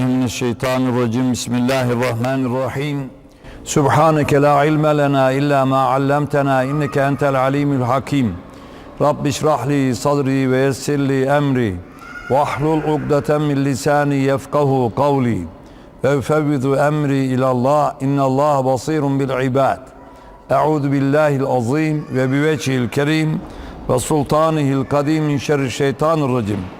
billahi mineşşeytanirracim. Bismillahirrahmanirrahim. Subhaneke la ilme lena illa ma allamtena inneke entel alimul hakim. Rabbi şrah li sadri ve yessir li emri. Ve ahlul ugdeten min lisani yefkahu kavli. Ve üfevvidu emri ilallah. İnnallah basirun bil ibad. Euzu billahil azim ve bi vecihil kerim ve sultanihil kadim min şerri şeytanirracim. Elhamdülillahillezî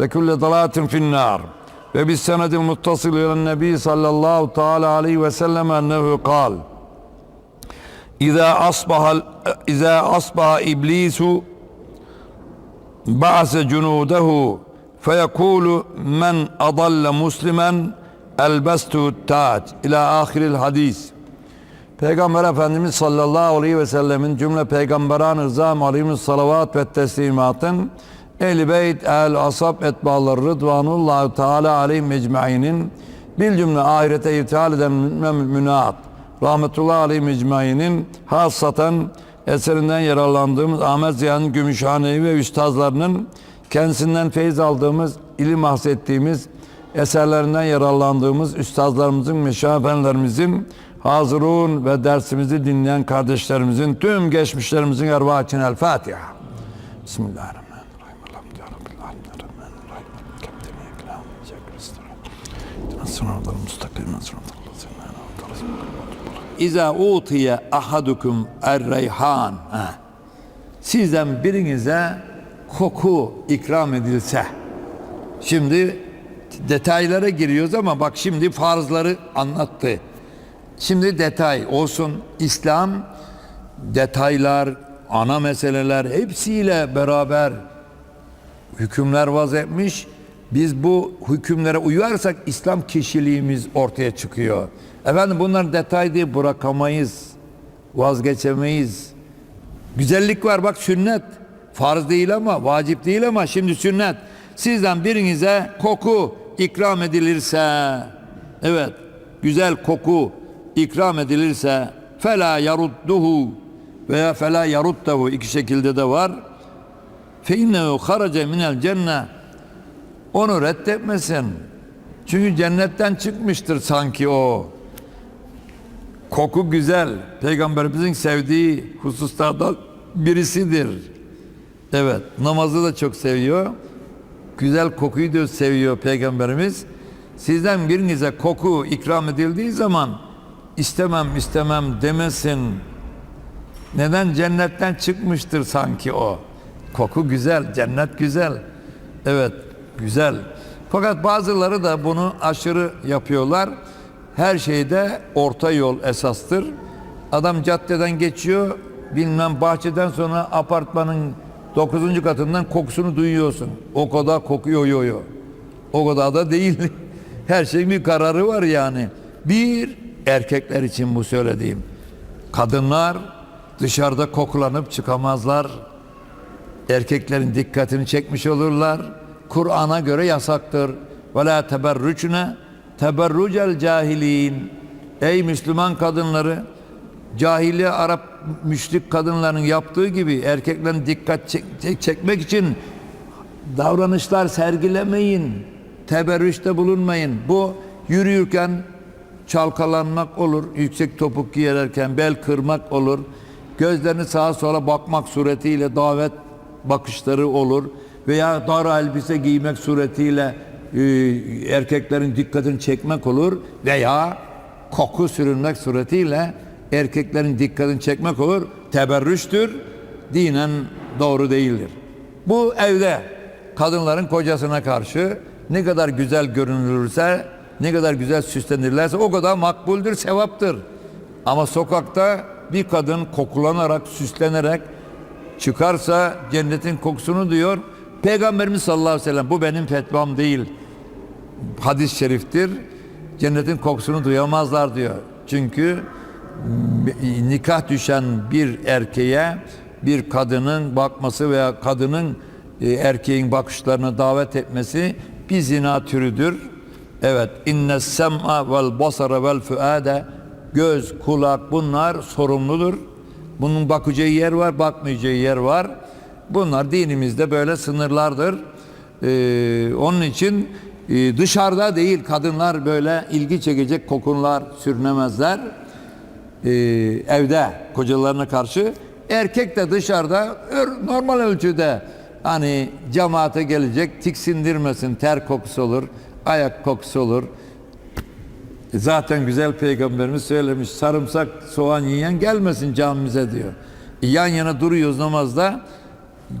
Ve külle bid'atin dalâle. Ve bis senedil muttasil ile nebi sallallahu teâlâ aleyhi ve sellem ennehu kal. İzâ asbaha İzâ asbaha iblisu ba'se cunudehu feyekulu men adalle muslimen elbestu tac ila ahiril hadis. Peygamber Efendimiz sallallahu aleyhi ve sellemin cümle peygamberan rızam aleyhimus salavat ve teslimatın Ehl-i Beyt, Ehl-i Asab, Etbağlar, Rıdvanullahu Teala aleyhim ecmainin bil cümle ahirete irtihal eden müminat rahmetullahi aleyhim ecmainin hassaten eserinden yararlandığımız Ahmet Ziya'nın Gümüşhanevi ve üstazlarının kendisinden feyiz aldığımız, ilim bahsettiğimiz eserlerinden yararlandığımız üstazlarımızın, meşafenlerimizin hazırun ve dersimizi dinleyen kardeşlerimizin tüm geçmişlerimizin ervah için El Fatiha. Bismillahirrahmanirrahim. İza utiye ahadukum er-reyhan. Ha. Sizden birinize koku ikram edilse. Şimdi detaylara giriyoruz ama bak şimdi farzları anlattı. Şimdi detay olsun. İslam detaylar, ana meseleler hepsiyle beraber hükümler vaz etmiş. Biz bu hükümlere uyarsak İslam kişiliğimiz ortaya çıkıyor. Efendim bunlar detay diye bırakamayız. Vazgeçemeyiz. Güzellik var bak sünnet. Farz değil ama vacip değil ama şimdi sünnet. Sizden birinize koku ikram edilirse evet güzel koku ikram edilirse fela yarudduhu veya fela yaruddahu iki şekilde de var. Fe innehu harace minel cennet onu reddetmesin. Çünkü cennetten çıkmıştır sanki o. Koku güzel. Peygamberimizin sevdiği hususlardan birisidir. Evet, namazı da çok seviyor. Güzel kokuyu da seviyor Peygamberimiz. Sizden birinize koku ikram edildiği zaman istemem istemem demesin. Neden cennetten çıkmıştır sanki o? Koku güzel, cennet güzel. Evet, güzel. Fakat bazıları da bunu aşırı yapıyorlar. Her şeyde orta yol esastır. Adam caddeden geçiyor, bilmem bahçeden sonra apartmanın 9. katından kokusunu duyuyorsun. O kadar kokuyor yo yo. O kadar da değil. Her şeyin bir kararı var yani. Bir, erkekler için bu söylediğim. Kadınlar dışarıda kokulanıp çıkamazlar. Erkeklerin dikkatini çekmiş olurlar. Kur'an'a göre yasaktır. Ve la teberrücne teberrucel cahilin. Ey Müslüman kadınları cahiliye Arap müşrik kadınların yaptığı gibi erkeklerin dikkat çek, çek, çekmek için davranışlar sergilemeyin. Teberrüşte bulunmayın. Bu yürürken çalkalanmak olur, yüksek topuk giyerken bel kırmak olur. Gözlerini sağa sola bakmak suretiyle davet bakışları olur veya dar elbise giymek suretiyle e, erkeklerin dikkatini çekmek olur veya koku sürünmek suretiyle erkeklerin dikkatini çekmek olur. Teberrüştür. Dinen doğru değildir. Bu evde kadınların kocasına karşı ne kadar güzel görünürse, ne kadar güzel süslenirlerse o kadar makbuldür, sevaptır. Ama sokakta bir kadın kokulanarak, süslenerek çıkarsa cennetin kokusunu diyor. Peygamberimiz sallallahu aleyhi ve sellem bu benim fetvam değil. Hadis-i şeriftir. cennetin kokusunu duyamazlar diyor. Çünkü nikah düşen bir erkeğe bir kadının bakması veya kadının e, erkeğin bakışlarına davet etmesi bir zina türüdür. Evet, inne sem'a vel basara vel fuade göz, kulak bunlar sorumludur. Bunun bakacağı yer var, bakmayacağı yer var. Bunlar dinimizde böyle sınırlardır. Ee, onun için e, dışarıda değil kadınlar böyle ilgi çekecek kokunlar sürünemezler. Ee, evde kocalarına karşı. Erkek de dışarıda normal ölçüde hani cemaate gelecek tiksindirmesin ter kokusu olur, ayak kokusu olur. Zaten güzel peygamberimiz söylemiş sarımsak soğan yiyen gelmesin camimize diyor. Yan yana duruyoruz namazda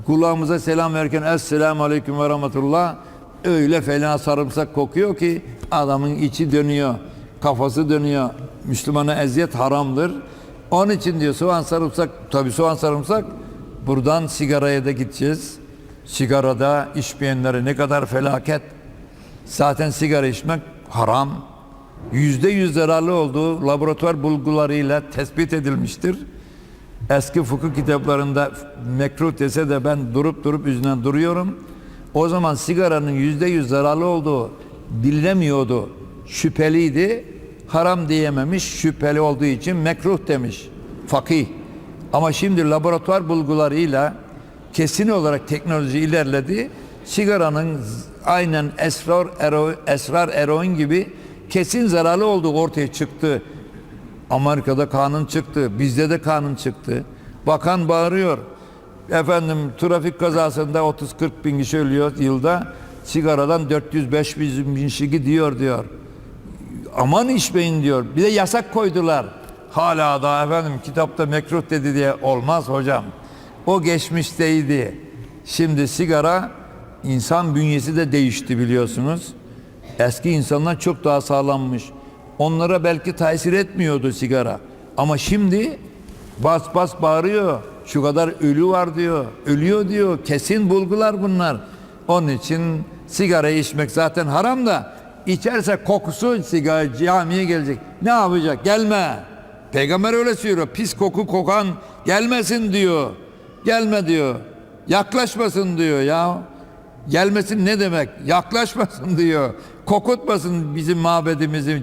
kulağımıza selam verirken Esselamu Aleyküm ve Rahmetullah öyle fena sarımsak kokuyor ki adamın içi dönüyor, kafası dönüyor. Müslümana eziyet haramdır. Onun için diyor soğan sarımsak, tabi soğan sarımsak buradan sigaraya da gideceğiz. Sigarada içmeyenlere ne kadar felaket. Zaten sigara içmek haram. Yüzde yüz zararlı olduğu laboratuvar bulgularıyla tespit edilmiştir. Eski fıkıh kitaplarında mekruh dese de ben durup durup yüzünden duruyorum. O zaman sigaranın yüzde yüz zararlı olduğu bilinemiyordu. Şüpheliydi. Haram diyememiş. Şüpheli olduğu için mekruh demiş. Fakih. Ama şimdi laboratuvar bulgularıyla kesin olarak teknoloji ilerledi. Sigaranın aynen esrar, ero, esrar eroin gibi kesin zararlı olduğu ortaya çıktı. Amerika'da kanun çıktı. Bizde de kanun çıktı. Bakan bağırıyor. Efendim trafik kazasında 30-40 bin kişi ölüyor yılda. Sigaradan 400-500 bin kişi gidiyor diyor. Aman içmeyin diyor. Bir de yasak koydular. Hala da efendim kitapta mekruh dedi diye olmaz hocam. O geçmişteydi. Şimdi sigara insan bünyesi de değişti biliyorsunuz. Eski insanlar çok daha sağlammış. Onlara belki tesir etmiyordu sigara. Ama şimdi bas bas bağırıyor. Şu kadar ölü var diyor. Ölüyor diyor. Kesin bulgular bunlar. Onun için sigara içmek zaten haram da içerse kokusu sigara camiye gelecek. Ne yapacak? Gelme. Peygamber öyle söylüyor. Pis koku kokan gelmesin diyor. Gelme diyor. Yaklaşmasın diyor ya. Gelmesin ne demek? Yaklaşmasın diyor. Kokutmasın bizim mabedimizi,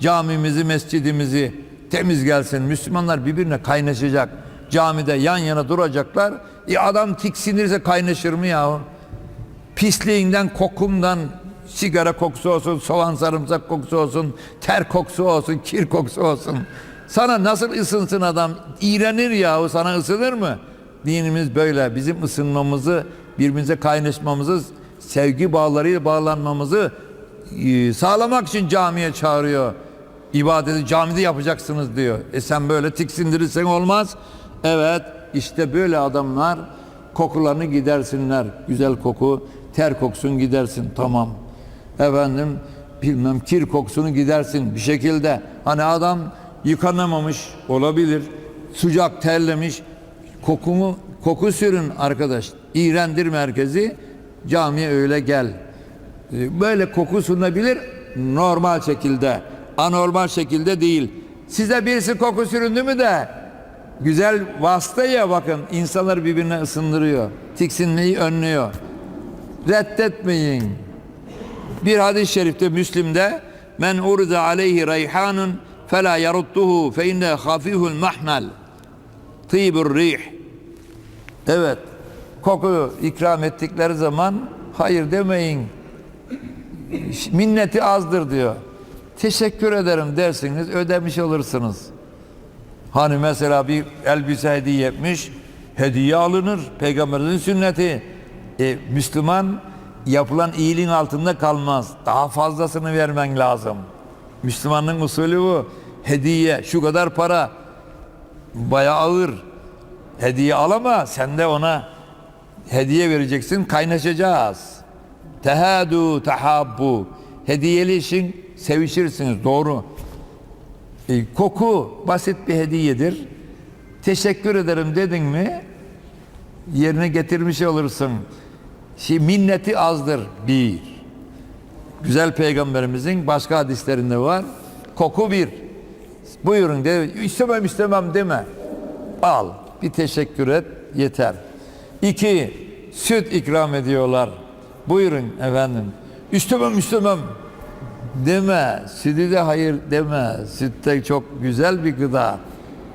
camimizi, mescidimizi. Temiz gelsin. Müslümanlar birbirine kaynaşacak. Camide yan yana duracaklar. E adam tiksinirse kaynaşır mı yahu? Pisliğinden, kokumdan, sigara kokusu olsun, soğan sarımsak kokusu olsun, ter kokusu olsun, kir kokusu olsun. Sana nasıl ısınsın adam? İğrenir yahu sana ısınır mı? Dinimiz böyle. Bizim ısınmamızı, birbirimize kaynaşmamızı, sevgi bağlarıyla bağlanmamızı e, sağlamak için camiye çağırıyor. İbadeti camide yapacaksınız diyor. E sen böyle tiksindirirsen olmaz. Evet işte böyle adamlar kokularını gidersinler. Güzel koku, ter kokusun gidersin tamam. Efendim bilmem kir kokusunu gidersin bir şekilde. Hani adam yıkanamamış olabilir. Sıcak terlemiş. Kokumu koku sürün arkadaş. İğrendir merkezi. Camiye öyle gel. Ee, Böyle koku sunabilir normal şekilde. Anormal şekilde değil. Size birisi koku süründü mü de güzel vasıta ya bakın insanlar birbirine ısındırıyor. Tiksinmeyi önlüyor. Reddetmeyin. Bir hadis-i şerifte Müslim'de men urida aleyhi reyhanun fela yarudduhu fe inne hafiful mahmel tibur rih Evet. Koku ikram ettikleri zaman hayır demeyin. Minneti azdır diyor. Teşekkür ederim dersiniz ödemiş olursunuz. Hani mesela bir elbise hediye etmiş, hediye alınır. Peygamberimizin sünneti. E, Müslüman yapılan iyiliğin altında kalmaz. Daha fazlasını vermen lazım. Müslümanın usulü bu. Hediye, şu kadar para. Bayağı ağır. Hediye al ama sen de ona hediye vereceksin, kaynaşacağız. Tehadu, tehabbu. Hediyeli işin sevişirsiniz, doğru. E, koku basit bir hediyedir. Teşekkür ederim dedin mi yerine getirmiş olursun. Şey, minneti azdır bir. güzel peygamberimizin başka hadislerinde var. Koku bir. Buyurun de istemem istemem deme. Al. Bir teşekkür et yeter. İki, süt ikram ediyorlar. Buyurun efendim. İstemem istemem deme. Sütü de hayır deme. Süt de çok güzel bir gıda.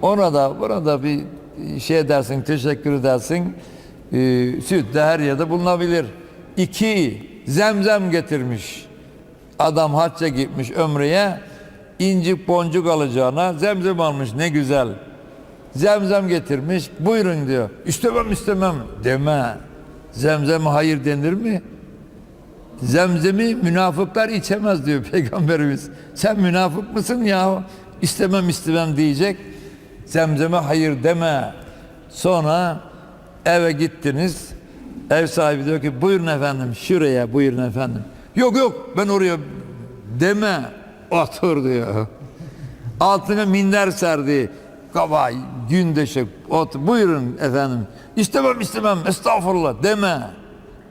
Ona da buna da bir şey edersin, teşekkür edersin. Ee, süt de her yerde bulunabilir. İki, zemzem getirmiş. Adam hacca gitmiş ömreye, incik boncuk alacağına zemzem almış ne güzel. Zemzem getirmiş, buyurun diyor. İstemem istemem deme. Zemzeme hayır denir mi? Zemzemi münafıklar içemez diyor Peygamberimiz. Sen münafık mısın ya? İstemem istemem diyecek. Zemzeme hayır deme. Sonra eve gittiniz. Ev sahibi diyor ki buyurun efendim şuraya buyurun efendim. Yok yok ben oraya deme. Otur diyor. Altına minder serdi. Kaba, gündeşe, ot, buyurun efendim. İstemem istemem, estağfurullah deme.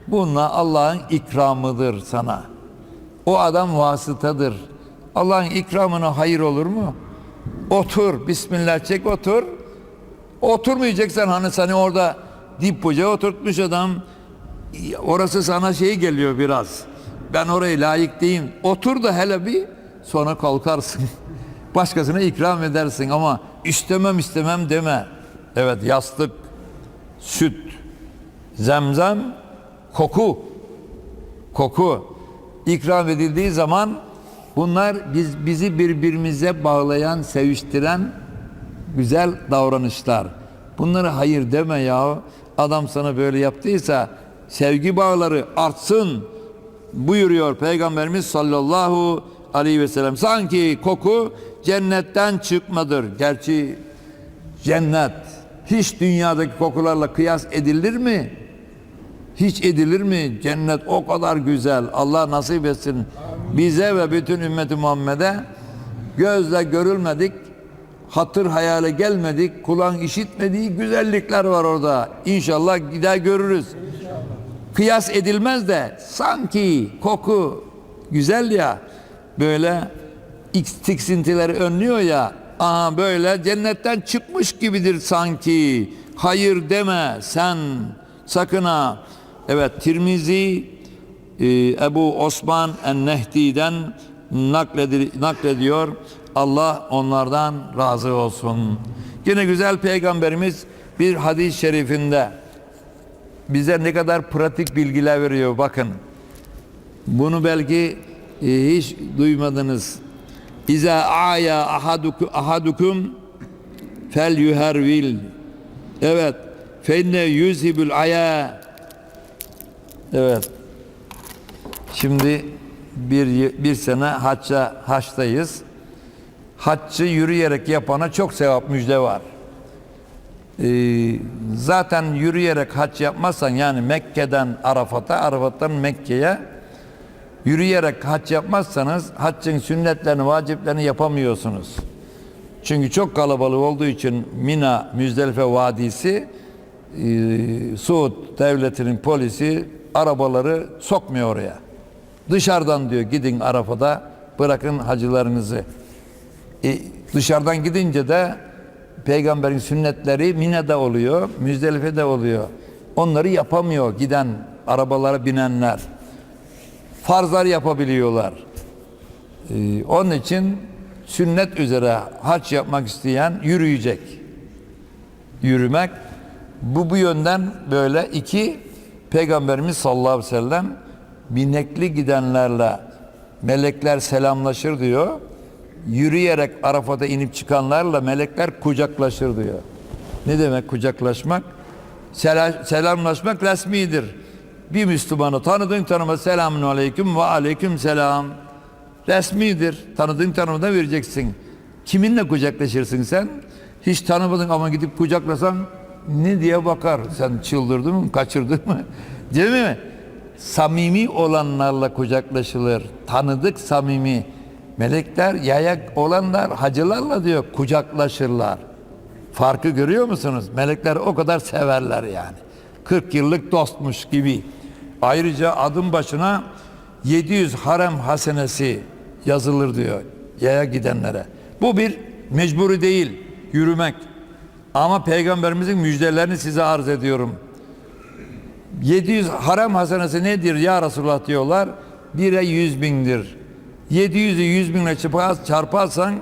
Bunlar Allah'ın ikramıdır sana. O adam vasıtadır. Allah'ın ikramına hayır olur mu? Otur, Bismillah çek otur. Oturmayacaksan hani seni orada dip bucağa oturtmuş adam. Orası sana şey geliyor biraz. Ben orayı layık değilim. Otur da hele bir sonra kalkarsın. Başkasına ikram edersin ama istemem istemem deme. Evet yastık, süt, zemzem, koku. Koku ikram edildiği zaman bunlar biz bizi birbirimize bağlayan, seviştiren güzel davranışlar. Bunlara hayır deme ya. Adam sana böyle yaptıysa sevgi bağları artsın buyuruyor Peygamberimiz sallallahu aleyhi ve sellem. Sanki koku cennetten çıkmadır. Gerçi cennet hiç dünyadaki kokularla kıyas edilir mi? Hiç edilir mi? Cennet o kadar güzel. Allah nasip etsin bize ve bütün ümmeti Muhammed'e gözle görülmedik, hatır hayale gelmedik, kulağın işitmediği güzellikler var orada. İnşallah gider görürüz. Kıyas edilmez de sanki koku güzel ya böyle tiksintileri önlüyor ya aha böyle cennetten çıkmış gibidir sanki. Hayır deme sen sakın ha. Evet Tirmizi e, Ebu Osman en-Nehdi'den nakledi- naklediyor. Allah onlardan razı olsun. Yine güzel peygamberimiz bir hadis-i şerifinde bize ne kadar pratik bilgiler veriyor bakın. Bunu belki e, hiç duymadınız. İza aya ahadukum, ahadukum fel yuhervil. Evet. Fenne yüzhibül aya. Evet. Şimdi bir, bir sene hacca, haçtayız. Haccı yürüyerek yapana çok sevap müjde var. Ee, zaten yürüyerek hac yapmazsan yani Mekke'den Arafat'a, Arafat'tan Mekke'ye yürüyerek hac yapmazsanız haccın sünnetlerini, vaciplerini yapamıyorsunuz. Çünkü çok kalabalık olduğu için Mina, Müzdelife Vadisi e, Suud devletinin polisi arabaları sokmuyor oraya. Dışarıdan diyor gidin Arafat'a bırakın hacılarınızı. E, dışarıdan gidince de peygamberin sünnetleri Mine'de oluyor, Müzdelife'de oluyor. Onları yapamıyor giden arabalara binenler. Farzlar yapabiliyorlar. E, onun için sünnet üzere hac yapmak isteyen yürüyecek. Yürümek bu bu yönden böyle iki Peygamberimiz sallallahu aleyhi ve sellem binekli gidenlerle melekler selamlaşır diyor. Yürüyerek Arafat'a inip çıkanlarla melekler kucaklaşır diyor. Ne demek kucaklaşmak? Sela- selamlaşmak resmidir. Bir Müslümanı tanıdığın tanıma selamun aleyküm ve aleyküm selam. Resmidir. Tanıdığın tanımadan vereceksin. Kiminle kucaklaşırsın sen? Hiç tanımadın ama gidip kucaklasan ne diye bakar. Sen çıldırdın mı, kaçırdın mı? Değil mi? Samimi olanlarla kucaklaşılır. Tanıdık samimi. Melekler yayak olanlar hacılarla diyor kucaklaşırlar. Farkı görüyor musunuz? Melekler o kadar severler yani. 40 yıllık dostmuş gibi. Ayrıca adım başına 700 harem hasenesi yazılır diyor yaya gidenlere. Bu bir mecburi değil yürümek. Ama peygamberimizin müjdelerini size arz ediyorum. 700 harem hasenesi nedir ya Resulullah diyorlar. Bire 100 bindir. 700'ü 100 binle çarpar- çarparsan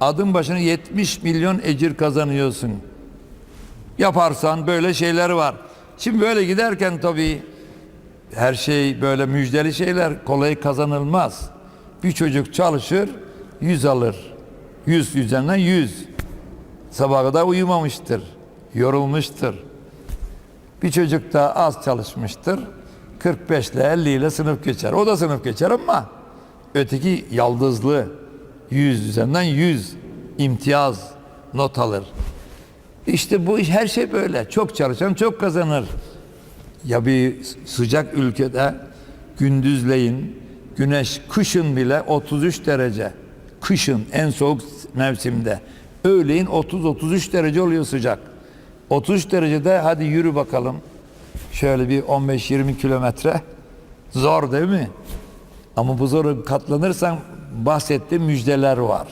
adım başına 70 milyon ecir kazanıyorsun. Yaparsan böyle şeyler var. Şimdi böyle giderken tabii her şey böyle müjdeli şeyler kolay kazanılmaz. Bir çocuk çalışır, 100 alır. 100 üzerinden 100. Sabaha kadar uyumamıştır. Yorulmuştur. Bir çocuk da az çalışmıştır. 45 ile 50 ile sınıf geçer. O da sınıf geçer ama öteki yaldızlı 100 üzerinden 100 imtiyaz not alır. İşte bu iş her şey böyle. Çok çalışan çok kazanır. Ya bir sıcak ülkede gündüzleyin güneş kışın bile 33 derece. Kışın en soğuk mevsimde. Öğleyin 30-33 derece oluyor sıcak. 33 derecede hadi yürü bakalım. Şöyle bir 15-20 kilometre. Zor değil mi? Ama bu zoru katlanırsan bahsettiğim müjdeler var.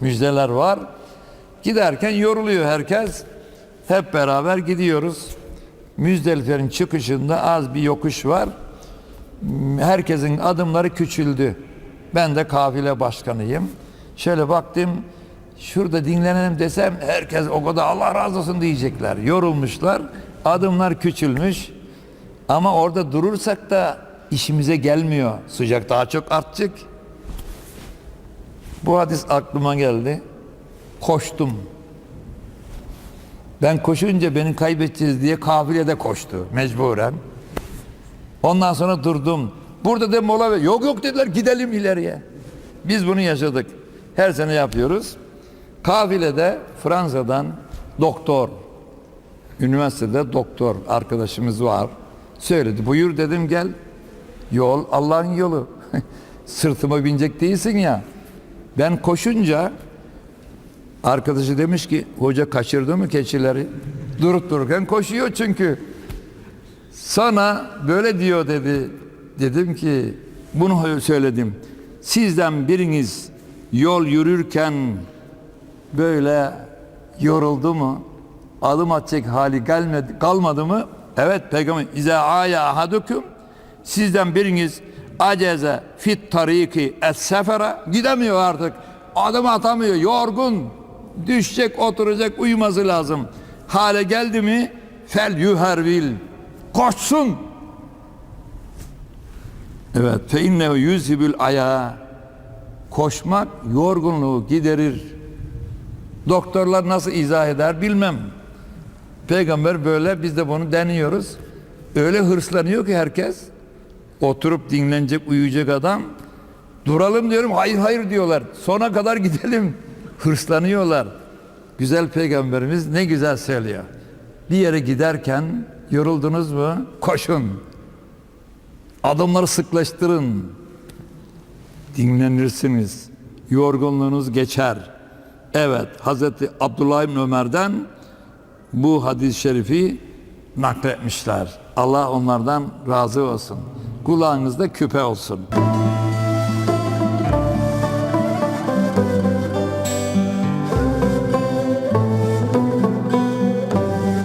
Müjdeler var. Giderken yoruluyor herkes. Hep beraber gidiyoruz. Müzdelife'nin çıkışında az bir yokuş var. Herkesin adımları küçüldü. Ben de kafile başkanıyım. Şöyle baktım. Şurada dinlenelim desem herkes o kadar Allah razı olsun diyecekler. Yorulmuşlar. Adımlar küçülmüş. Ama orada durursak da işimize gelmiyor. Sıcak daha çok artacak. Bu hadis aklıma geldi. Koştum. Ben koşunca beni kaybedeceğiz diye kafile de koştu mecburen. Ondan sonra durdum. Burada da mola ver. Yok yok dediler gidelim ileriye. Biz bunu yaşadık. Her sene yapıyoruz. Kafilede Fransa'dan doktor, üniversitede doktor arkadaşımız var. Söyledi. Buyur dedim gel. Yol Allah'ın yolu. Sırtıma binecek değilsin ya. Ben koşunca arkadaşı demiş ki hoca kaçırdı mı keçileri? Durup dururken koşuyor çünkü. Sana böyle diyor dedi. Dedim ki bunu söyledim. Sizden biriniz yol yürürken böyle yoruldu mu? Adım atacak hali gelmedi, kalmadı mı? Evet peygamber İze aya ahadukum sizden biriniz aceze fit tariki es sefere gidemiyor artık. Adım atamıyor, yorgun. Düşecek, oturacak, uyuması lazım. Hale geldi mi fel yuhervil koşsun. Evet fe innehu yüzhibül aya koşmak yorgunluğu giderir. Doktorlar nasıl izah eder bilmem. Peygamber böyle biz de bunu deniyoruz. Öyle hırslanıyor ki herkes. Oturup dinlenecek, uyuyacak adam. Duralım diyorum. Hayır hayır diyorlar. Sona kadar gidelim. Hırslanıyorlar. Güzel peygamberimiz ne güzel söylüyor. Bir yere giderken yoruldunuz mu? Koşun. Adımları sıklaştırın. Dinlenirsiniz. Yorgunluğunuz geçer. Evet, Hazreti Abdullah İbni Ömer'den bu hadis-i şerifi nakletmişler. Allah onlardan razı olsun. Kulağınızda küpe olsun.